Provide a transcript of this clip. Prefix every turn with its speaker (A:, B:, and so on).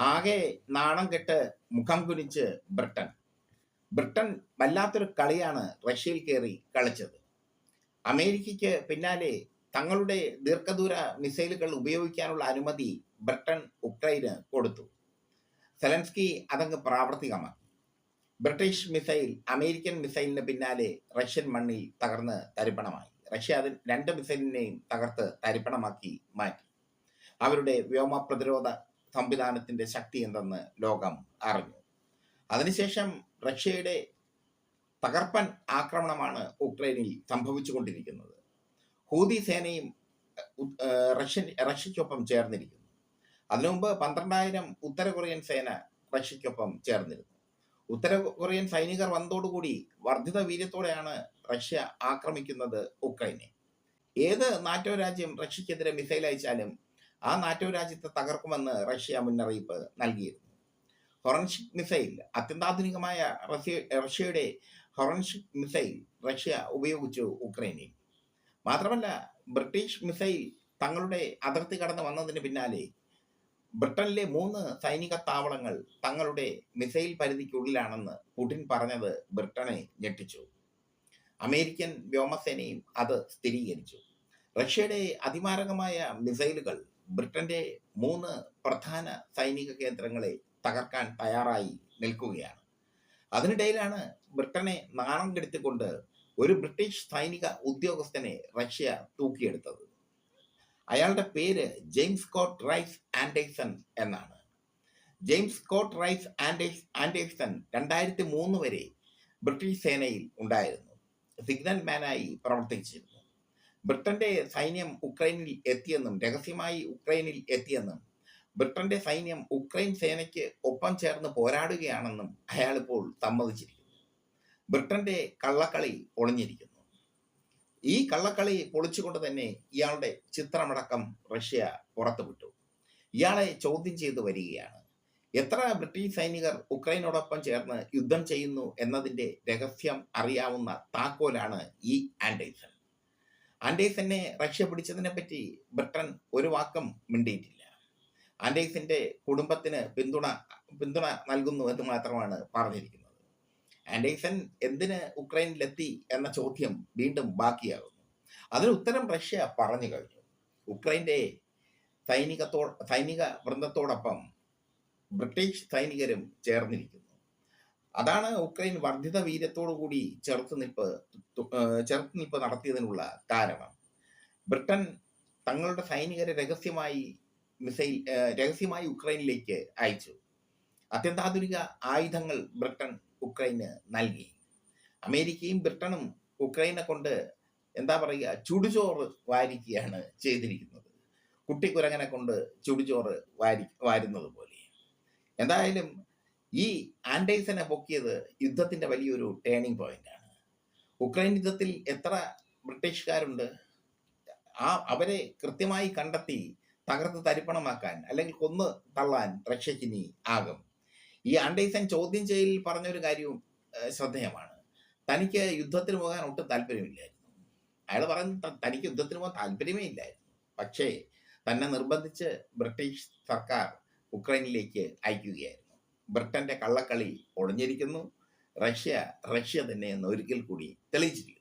A: ആകെ നാണം കെട്ട് മുഖം കുനിച്ച് ബ്രിട്ടൻ. ബ്രിട്ടൻ വല്ലാത്തൊരു കളിയാണ് റഷ്യയിൽ കയറി കളിച്ചത്. അമേരിക്കയ്ക്ക് പിന്നാലെ തങ്ങളുടെ ദീർഘദൂര മിസൈലുകൾ ഉപയോഗിക്കാനുള്ള അനുമതി ബ്രിട്ടൻ ഉക്രൈന് കൊടുത്തു. സെലൻസ്കി അതങ്ങ് പ്രാവർത്തികമാക്കി. ബ്രിട്ടീഷ് മിസൈൽ അമേരിക്കൻ മിസൈലിന് പിന്നാലെ റഷ്യൻ മണ്ണിൽ തകർന്ന് തരിപ്പണമായി. റഷ്യ അതിൽ രണ്ട് മിസൈലിനെയും തകർത്ത് തരിപ്പണമാക്കി മാറ്റി. അവരുടെ വ്യോമ പ്രതിരോധ സംവിധാനത്തിന്റെ ശക്തി എന്തെന്ന് ലോകം അറിഞ്ഞു. അതിനുശേഷം റഷ്യയുടെ തകർപ്പൻ ആക്രമണമാണ് ഉക്രൈനിൽ സംഭവിച്ചുകൊണ്ടിരിക്കുന്നത്. ഹൂതി സേനയും റഷ്യൻ റഷ്യയ്ക്കൊപ്പം ചേർന്നിരിക്കുന്നു. അതിനുമുമ്പ് പന്ത്രണ്ടായിരം ഉത്തര കൊറിയൻ സേന റഷ്യയ്ക്കൊപ്പം ചേർന്നിരുന്നു. ഉത്തര കൊറിയൻ സൈനികർ വന്നതോടുകൂടി വർദ്ധിത വീര്യത്തോടെയാണ് റഷ്യ ആക്രമിക്കുന്നത് ഉക്രൈനെ. ഏത് നാറ്റോ രാജ്യം റഷ്യക്കെതിരെ മിസൈൽ അയച്ചാലും ആ നാറ്റോ രാജ്യത്തെ തകർക്കുമെന്ന് റഷ്യ മുന്നറിയിപ്പ് നൽകിയിരുന്നു. ഹൊറൻഷിക് മിസൈൽ അത്യന്താധുനികമായ റഷ്യ റഷ്യയുടെ ഹൊറൻഷിക് മിസൈൽ റഷ്യ ഉപയോഗിച്ചു ഉക്രൈനിൽ മാത്രമല്ല ബ്രിട്ടീഷ് മിസൈൽ തങ്ങളുടെ അതിർത്തി കടന്ന് വന്നതിന് പിന്നാലെ ബ്രിട്ടനിലെ മൂന്ന് സൈനിക താവളങ്ങൾ തങ്ങളുടെ മിസൈൽ പരിധിക്കുള്ളിലാണെന്ന് പുടിൻ പറഞ്ഞത് ബ്രിട്ടനെ ഞെട്ടിച്ചു. അമേരിക്കൻ വ്യോമസേനയും അത് സ്ഥിരീകരിച്ചു. റഷ്യയുടെ അതിമാരകമായ മിസൈലുകൾ ബ്രിട്ടന്റെ മൂന്ന് പ്രധാന സൈനിക കേന്ദ്രങ്ങളെ തകർക്കാൻ തയ്യാറായി നിൽക്കുകയാണ്. അതിനിടയിലാണ് ബ്രിട്ടനെ നാണം കെടുത്തിക്കൊണ്ട് ഒരു ബ്രിട്ടീഷ് സൈനിക ഉദ്യോഗസ്ഥനെ റഷ്യ തൂക്കിയെടുത്തത്. അയാളുടെ പേര് ജെയിംസ് കോട്ട് റൈസ് ആൻഡേഴ്സൺ എന്നാണ്. James Court Rice Anders Anderson രണ്ടായിരത്തി മൂന്ന് വരെ ബ്രിട്ടീഷ് സേനയിൽ ഉണ്ടായിരുന്നു. സിഗ്നൽ മാനായി പ്രവർത്തിച്ചിരുന്നു. ബ്രിട്ടന്റെ സൈന്യം ഉക്രൈനിൽ എത്തിയെന്നും രഹസ്യമായി ഉക്രൈനിൽ എത്തിയെന്നും ബ്രിട്ടന്റെ സൈന്യം ഉക്രൈൻ സേനയ്ക്ക് ഒപ്പം ചേർന്ന് പോരാടുകയാണെന്നും അയാൾ ഇപ്പോൾ സമ്മതിച്ചിരിക്കുന്നു. ബ്രിട്ടന്റെ കള്ളക്കളി പൊളിഞ്ഞിരിക്കുന്നു. ഈ കള്ളക്കളി പൊളിച്ചുകൊണ്ട് തന്നെ ഇയാളുടെ ചിത്രമടക്കം റഷ്യ പുറത്തുവിട്ടു. ഇയാളെ ചോദ്യം ചെയ്തു വരികയാണ് എത്ര ബ്രിട്ടീഷ് സൈനികർ ഉക്രൈനോടൊപ്പം ചേർന്ന് യുദ്ധം ചെയ്യുന്നു എന്നതിന്റെ രഹസ്യം അറിയാവുന്ന താക്കോലാണ് ഈ ആൻഡേഴ്സൺ? ആൻഡേഴ്സനെ റഷ്യ പിടിച്ചതിനെ പറ്റി ബ്രിട്ടൻ ഒരു വാക്കും മിണ്ടിയിട്ടില്ല. ആൻഡേഴ്സിന്റെ കുടുംബത്തിന് പിന്തുണ പിന്തുണ നൽകുന്നു എന്ന് മാത്രമാണ് പറഞ്ഞിരിക്കുന്നത്. ആൻഡേഴ്സൺ എന്തിന് ഉക്രൈനിലെത്തി എന്ന ചോദ്യം വീണ്ടും ബാക്കിയാകുന്നു. അതിന് ഉത്തരം റഷ്യ പറഞ്ഞു കഴിഞ്ഞു. ഉക്രൈന്റെ സൈനികത്തോ സൈനിക വൃന്ദത്തോടൊപ്പം ബ്രിട്ടീഷ് സൈനികരും ചേർന്നിരിക്കുന്നു. അതാണ് ഉക്രൈൻ വർദ്ധിത വീര്യത്തോടു കൂടി ചെറുത്തുനിൽപ്പ് ചെറുത്തുനിൽപ്പ് നടത്തിയതിനുള്ള കാരണം. ബ്രിട്ടൻ തങ്ങളുടെ സൈനികരെ രഹസ്യമായി മിസൈൽ രഹസ്യമായി ഉക്രൈനിലേക്ക് അയച്ചു. അത്യന്താധുനിക ആയുധങ്ങൾ ബ്രിട്ടൻ ഉക്രൈന് നൽകി. അമേരിക്കയും ബ്രിട്ടനും ഉക്രൈനെ കൊണ്ട് എന്താ പറയുക ചുടുചോറ് വാരിക്കുകയാണ് ചെയ്തിരിക്കുന്നത്. കുട്ടിക്കുരങ്ങനെ കൊണ്ട് ചുടുചോറ് വാരി വാരുന്നത് പോലെ. എന്തായാലും ഈ ആൻഡേഴ്സനെ പൊക്കിയത് യുദ്ധത്തിന്റെ വലിയൊരു ടേണിംഗ് പോയിന്റാണ് ഉക്രൈൻ യുദ്ധത്തിൽ എത്ര ബ്രിട്ടീഷുകാരുണ്ട്? ആ അവരെ കൃത്യമായി കണ്ടെത്തി തകർത്ത് തരിപ്പണമാക്കാൻ അല്ലെങ്കിൽ കൊന്ന് തള്ളാൻ റഷ്യക്ക് ഇനി ആകും. ഈ ആൻഡേഴ്സൺ ചോദ്യം ചെയ്യലിൽ പറഞ്ഞൊരു കാര്യവും ശ്രദ്ധേയമാണ്. തനിക്ക് യുദ്ധത്തിന് പോകാൻ ഒട്ടും താല്പര്യമില്ലായിരുന്നു. അയാൾ പറഞ്ഞു തനിക്ക് യുദ്ധത്തിന് പോകാൻ താല്പര്യമേ ഇല്ലായിരുന്നു. പക്ഷേ തന്നെ നിർബന്ധിച്ച് ബ്രിട്ടീഷ് സർക്കാർ ഉക്രൈനിലേക്ക് അയക്കുകയായിരുന്നു. ബ്രിട്ടന്റെ കള്ളക്കളി ഒളിഞ്ഞിരിക്കുന്നു. റഷ്യ റഷ്യ തന്നെ എന്ന് ഒരിക്കൽ കൂടി തെളിയിച്ചിരിക്കുന്നു.